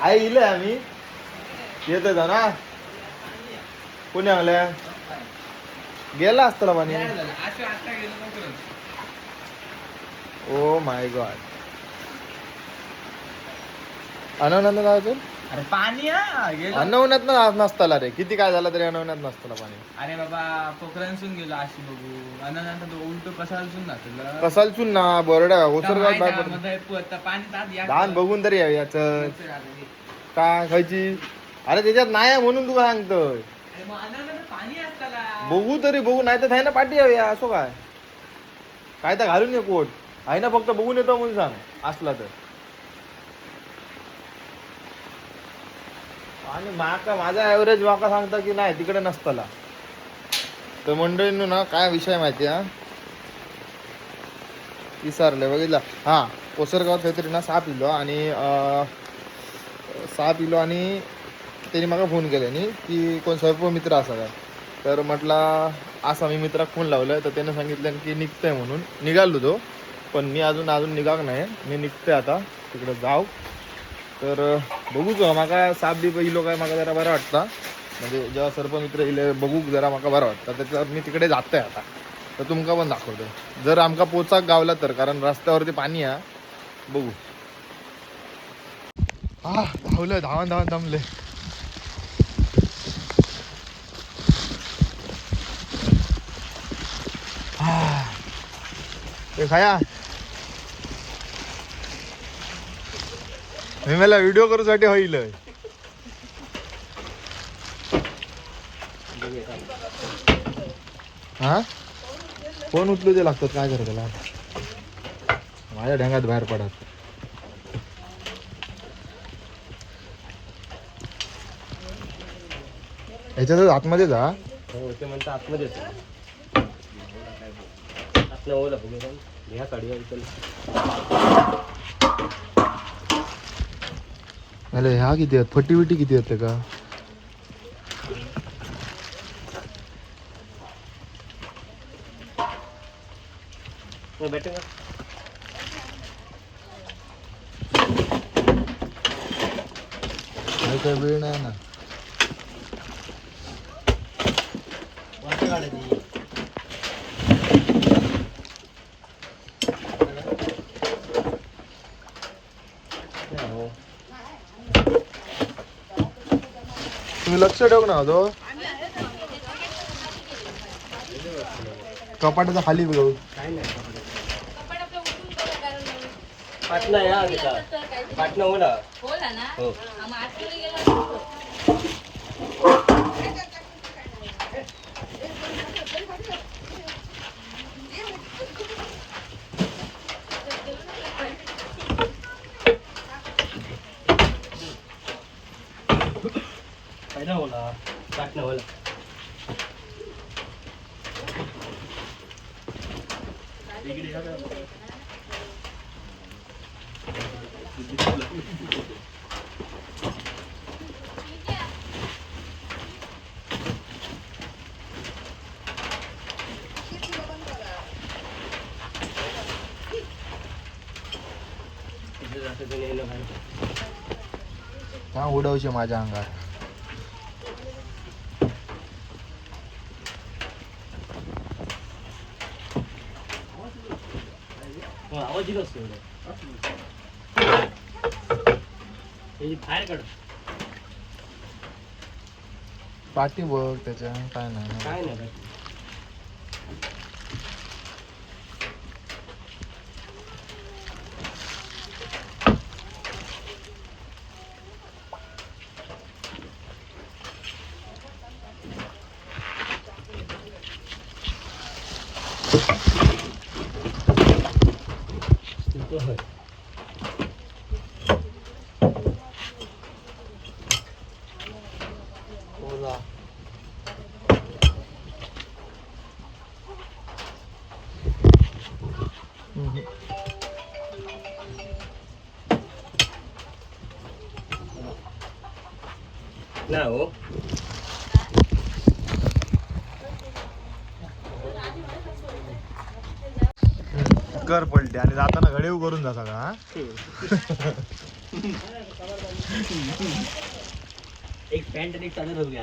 आहे इले आम्ही. येत जा ना? कोणी गेला असतं पाणी ओ माय गॉड. अनवनात अजून अरे पाणी हा गेलो अनवनात ना नसताला रे. किती काय झालं तरी अनवनात नसताला पाणी. अरे बाबा पोखरांसून गेलो अशी बघू. अनंत उलट कसालसून नाचलं कसाल चुन ना बोरड्या ओसरगाव बाय पडतं. पाणी तात या. लहान बघून तरी यावं याचं. काय खायची? अरे त्याच्यात नाही आहे म्हणून तुला सांगतोय. अरे मग अनंत पाणी असताला. बघू तरी बघू नाही तर ना पाठी यावी असो काय? काय तर घालून ये कोट आहे ना फक्त बघून येतो म्हणून सांग असला तर. आणि माका माझा ऍव्हरेज माका सांगता की नाही तिकडे नसताला. तर मंडळींनो ना काय विषय माहिती हा? विसरले बघितला? हा कोसरगावात काहीतरी ना साप इलो आणि साप इलो आणि त्यांनी मला फोन केल्यानी की कोण सर्प मित्र असा काय? तर म्हटला असा मी मित्राक फोन लावलाय तर त्यानं सांगितलं की निघतंय म्हणून. निघालो तो पण मी अजून अजून निघाक नाही मी निघतोय आता. तिकडे जाऊ. तर बघू जो म्हाका साप बी इलो काय म्हाका जरा बरं वाटतं. म्हणजे जेव्हा सर्प मित्र इले बघू जरा म्हाका बरं वाटतं. त्याच्यावर मी तिकडे जातोय आता. तर तुमका पण दाखवतो जर आमका पोचाक गावला तर कारण रस्त्यावरती पाणी आहे. बघू. हा धावलं धावन धावन थांबले ते खाया. मी मला व्हिडिओ करूसाठी होईल हा? फोन उचलू ते लागतात काय करत त्याला? माझ्या ढंगात बाहेर पडत ह्याच्यातच आतमध्ये जा. हो ते म्हणतात आतमध्ये ओला काढूया इथं अरे ह्या किती आहेत फटी बिटी किती आहेत का? काही वेळ नाही ना हो तुम्ही लक्ष ठेव ना तो कपाटाचा खाली बघू काय नाही पाटणा या त्याचा पाटणा ओला होला ना पहिला ओला पाटणा ओला तिथे जातं ते नेलं बाहेर. हा उडवशे माझ्या अंगात आवाज येत असतो एवढं. बाहेर काढ पाठी बघ त्याच्या काय नाही ना. काय नाही होय ओला हम्म. ना हो कर पलटे आणि जाताना घडेव करून जा सगळा? एक पॅन्ट आणि एक चादर धरून घ्या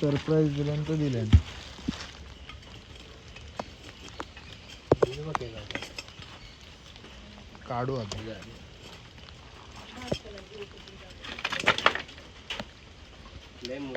सरप्राईज दिलं तर दिलं काढू आता लय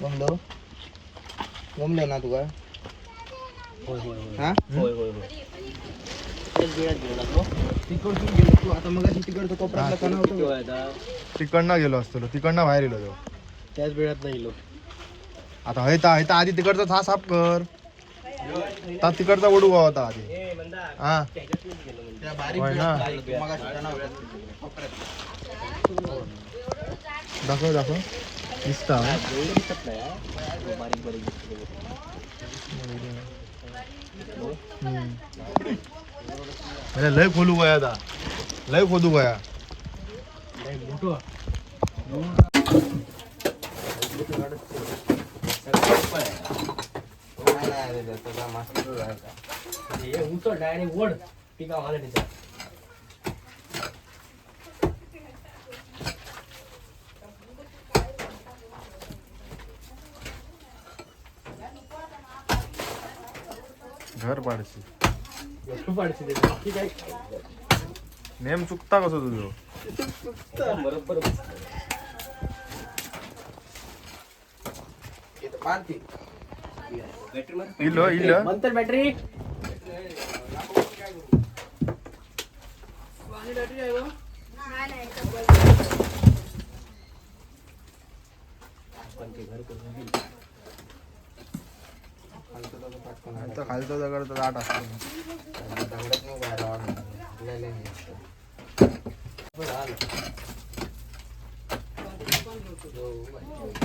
जमलो जमलो ना तुका होय होय होय हा होय तिकडसून गेलो तू आता मग तिकडचं कोपऱ्यातला कणा होतो किंवा आता तिकडनं गेलो असतो तिकडनं बाहेर गेलो तो त्याच बिळात नाही गेलो आता हयता हयता आधी तिकडचा हा साफ कर आता तिकडचा वडू होता आधी हा होय ना? दाखव दाखव दिसता दिसत नाही हा. बारीक बारीक दिसतो लय खोलू गया आता लय खोदू गया? हे डायरेक्ट वड पिका मला पाडशी पाडशी बाकी काय? नेम चुकता कसं तुझं? बरोबर इथं पाहते. बॅटरी बॅटरी पण ते घर करून घेईल. खालचं त्याचं पाटकन आहे. आता खालचा दगड तर दाट असतो.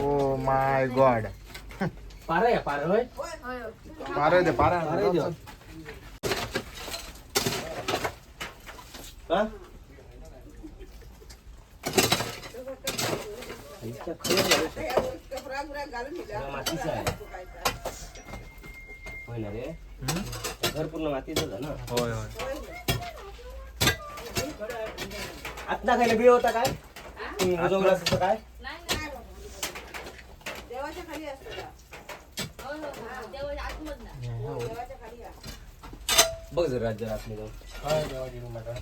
ओ माय गॉड पारा आहे पारा होय पारे दे पारा. हा? ते. सगळं मातीचं आहे होय ना रे घर पूर्ण मातीचं ना. होय होय. आत्ता खायला बिळ होता काय? तुम्ही बुजवलं असतं काय? देवाच्या खाली असतं का? हो, हो, हो. देवाच्या आतमधनं. बघ जर राज्य आतमध्ये जाऊन.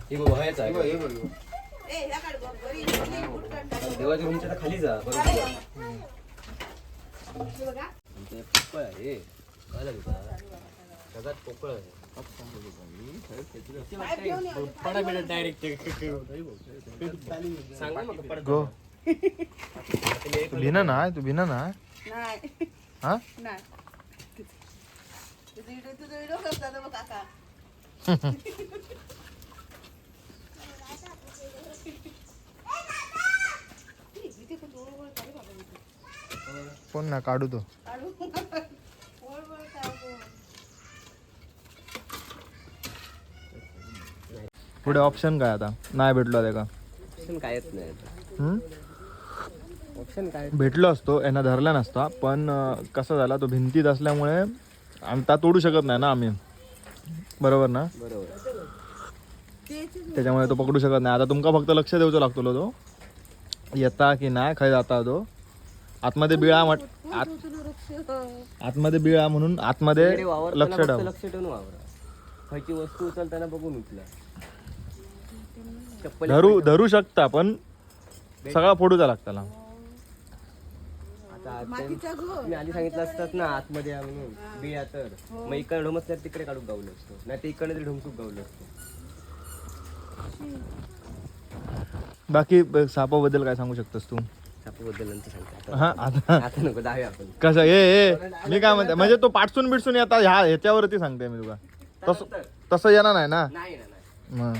हे बघ व्हायचं हे बघ, आहे हे हे. देवाच्या रूमच्या तर खाली जा बरोबर. आहे. कळलं तुला? जगात पोकळ आहे. पडा बेटा डायरेक्ट सांगा मग पडा गो. तू भिना ना तू भिना ना हा? कोण ना काढू तो काढू ओळ ओळ काढू पुढे ऑप्शन काय आता? नाही भेटलो ते का ऑप्शन कायच नाही हम्म? ऑप्शन काय भेटलो असतो यांना धरला नसता पण अं, कसं झाला तो भिंतीत असल्यामुळे ता तोडू शकत नाही ना आम्ही. बरोबर ना? बरोबर. त्याच्यामुळे तो पकडू शकत नाही. आता तुमका फक्त लक्ष देऊचो लागतो तो. येता की नाही खय जाता तो. आतमध्ये बिळा म्हट आत आतमध्ये बिळा म्हणून आतमध्ये तिकडे वावरताना लक्ष फक्त ठेव. लक्ष ठेवून वावरा. खायची वस्तू उचलताना बघून उचला चप्पल धरू धरू शकता पण सगळा फोडूचा लागताला. आता मातीचा आधी सांगितलं असतात ना आतमध्ये या म्हणून बिया तर. मग इकडे ढोमसल्यावर तिकडे काढून गावलं असतो. नाही ते इकडे तरी ढोमकूक गावलं असतो. बाकी ब- सापाबद्दल काय सांगू शकतोस तू? सापाबद्दल नंतर सांगतो. हा आता आता नको दावे आपण. कसं? ए ए मी काय म्हणते म्हणजे तो पाठसून बिडसून येतात ह्या ह्याच्यावरती सांगते मी तुला. तसं तसं येणार नाही ना? नाही ना नाही मग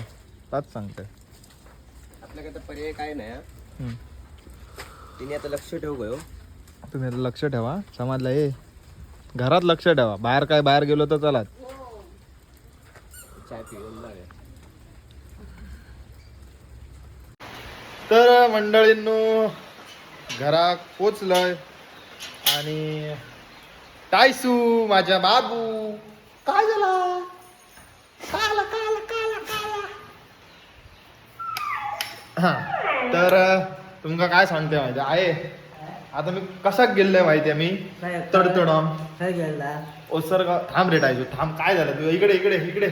ताच सांगते. आपल्याकडे तर पर्याय काय नाही हा. तिने आता लक्ष ठेवू गयो. तुम्ही आता लक्ष ठेवा. समाजला ए घरात लक्ष ठेवा. बाहेर काय बाहेर गेलो तर चला. चाय पिऊन जाऊया. तर मंडळींनो घरात पोचलंय. आणि टायसू माझ्या बाबू. काय झाला काला काला हा. तर तुमका काय सांगते माहिती आहे आता मी कशाक गेलोय माहिती आहे मी? तडतडम काय? गेला ओसरगाव थांब रे टायसू थांब. काय झालं? तू इकडे इकडे इकडे.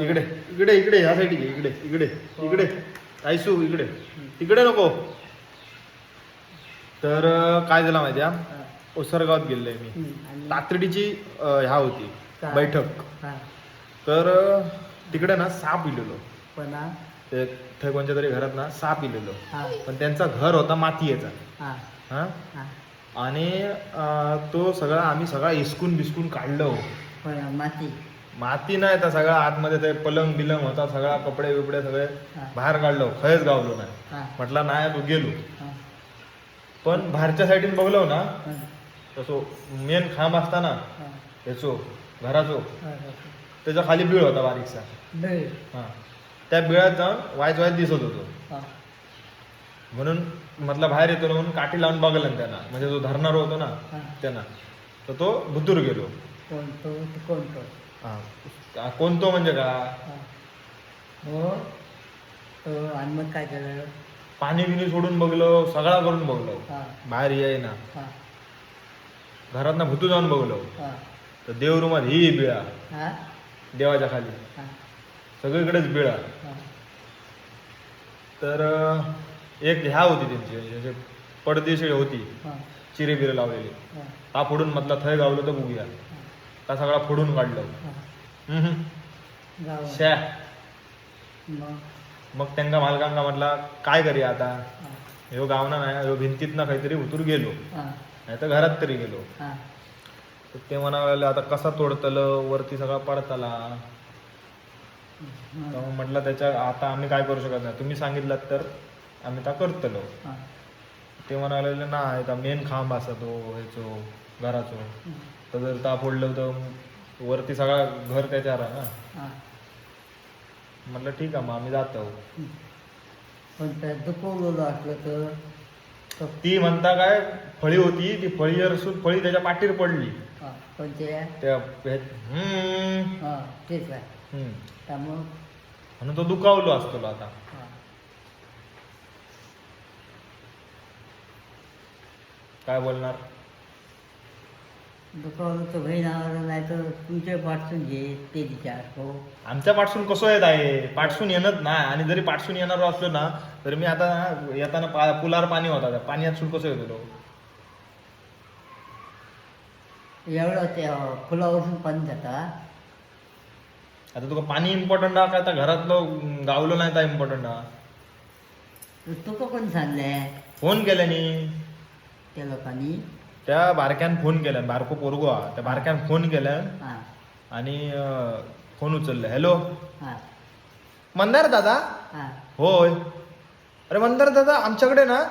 इकडे इकडे इकडे ह्या साईड इकडे इकडे इकडे. आयसू इकडे. तिकडे नको. तर काय झालं माहिती आहे ओसरगावात गेलोय मी. तातडीची ह्या होती? बैठक. तर तिकडे ना साप इलेलो. पण ते थंय कोणत्या तरी घरात ना साप इलेलो. पण त्यांचा घर होता मातीयेचा. हा. आणि अं, तो सगळा आम्ही सगळा हिसकून बिस्कून काढलो. माती. माती नाही तर सगळा आतमध्ये ते पलंग बिलंग होता सगळा कपडे बिपडे सगळे हा. बाहेर काढलो खयच गावलो नाही. हा. म्हटलं नाही तू गेलो. पण बाहेरच्या साईडीन बघलो ना तसो मेन खांब असता ना त्याचो घराचो त्याच्याखाली बिळ होता बारीकसा. हा. त्या बिळात जाऊन वायच वायच दिसत होतो. म्हणून म्हटलं बाहेर येतो ना म्हणून काठी लावून बघलं त्यांना. म्हणजे जो धरणार होतो ना त्यांना. तर तो बुद्दूर गेलो. कोणतो? कोणतो? हा. कोण तो म्हणजे का? हो. तो आणि मग काय केलं? पाणी बिनी सोडून बघलो सगळा करून बघलो. हा. बाहेर याय ना हा. घरात ना भुतू जाऊन बघलो. हा. तर देव रूमात ही बिळा. हा? देवाच्या खाली. हा. सगळीकडेच बिळा. तर एक ह्या होती त्यांची म्हणजे पडदेशी होती. चिरे बिरे लावलेली. हा. फोडून म्हटला थय गावलं तर बघूया. हा. सगळा फोडून काढलं. शॅ. मग? त्यांना मालकांना म्हटला काय करूया आता? हा. ह्यो गावना नाही ह्यो भिंतीत ना काहीतरी उतूर गेलो. नाही तर घरात तरी गेलो. तर ते म्हणायला लागले, आता कसा तोडतलं? वरती सगळा पडतला. तर मग म्हटलं त्याच्या आता आम्ही काय करू शकत नाही. तुम्ही सांगितलं तर आम्ही त्या करतलो. ते म्हणायला लागले, नाही आता मेन खांब असा तो ह्याचो घराचो. तर जर ता फोडलं तर वरती सगळा घर त्याच्यावर आहे ना. म्हटलं ठीक आहे मग आम्ही जातो. पण त्या दुखवलेलं असलं तर? तो म्हणता काय फळी होती ती फळी असून फळी त्याच्या पाठीवर पडली. कोणते त्या हा आहे. हम्म. त्यामुळं म्हणून तो दुखावलो असतो आता. काय बोलणार? दुखवलं तर बहिणावर नाही तर तुमचे पाठसून घे ते विचार हो. आमच्या पाठसून कसं येत आहे? पाठसून येणंच नाही. आणि जरी पाठसून येणार असलो ना तर मी आता ना येताना पा पुलावर पाणी होता त्या पाण्यात सून कसं येत एवढं ते फुलावरून पाणी जाता आता तुका पाणी इम्पॉर्टंट हा का? आता घरातलं गावलं नाही तर इम्पॉर्टंट हा. तुका कोण सांगलंय फोन केल्यानी त्या लोकांनी त्या बारक्यान फोन केल्यान बारको पोरगो हा. त्या बारक्यान फोन हा. आणि अं, फोन उचलले. हॅलो? हा. मंदार दादा? हा. होय. अरे मंदार दादा आमच्याकडे ना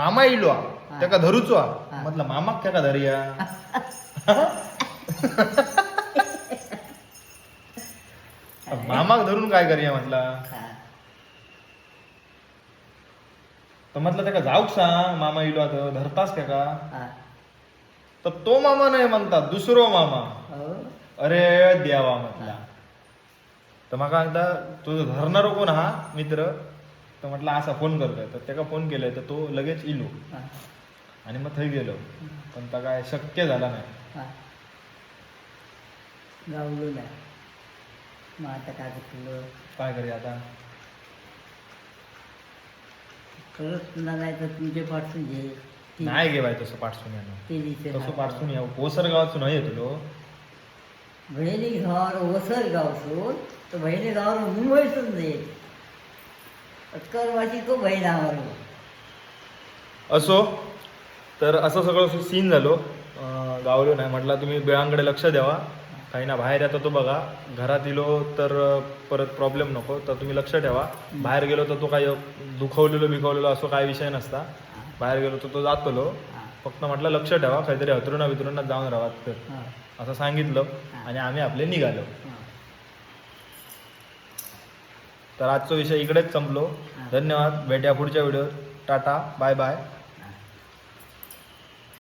मामा इलो हा. त्याका धरूचो हा. हा. म्हटलं मामाक त्याका धरूया? मामाक धरून काय करूया म्हटलं? तर म्हटलं त्याका जाऊक सांग मामा इलो आता धरतास त्याका? हा. तर तो मामा नाही म्हणतात दुसरो मामा. हो. अरे देवा म्हटला. तर म्हाका एकदा तुझं धरणारो कोण हा मित्र. तर म्हटलं असा फोन करतोय. तर त्याका फोन केलाय तर तो लगेच इलो. आणि मग थंय गेलो. पण त्या काय शक्य झाला नाही. मग आता काय केलं काय करूया आता? परत तुला नाही तर तुमचे पाठवून घे. ती- नाही गे बाय तसं पाठसून या ते तसं पाठसून या ओसर गावातून नाही येतो बहिणी गावावर ओसर गावसून तर बहिणी गावावर मुंबईसून जाईल अक्करवाशी तो बहिणावर असो तर असं सगळं सीन झालो. अं, गावलो नाही. म्हटलं तुम्ही बेळांकडे लक्ष द्यावा. काही ना बाहेर येतो तो बघा. घरात इलो तर परत प्रॉब्लेम नको. तर तुम्ही लक्ष ठेवा. बाहेर गेलो तर तो काही दुखवलेलो बिखवलेलो असं काही विषय नसता. बाहेर गेलो तर तो जातलो. फक्त म्हटलं लक्ष ठेवा. काहीतरी हतरुणा वितरुणा जाऊन राहा तर असं सांगितलं आणि आम्ही आपले निघालो. तर आजचा विषय इकडेच संपलो. धन्यवाद. भेट्या पुढच्या व्हिडिओ टाटा. Bye bye.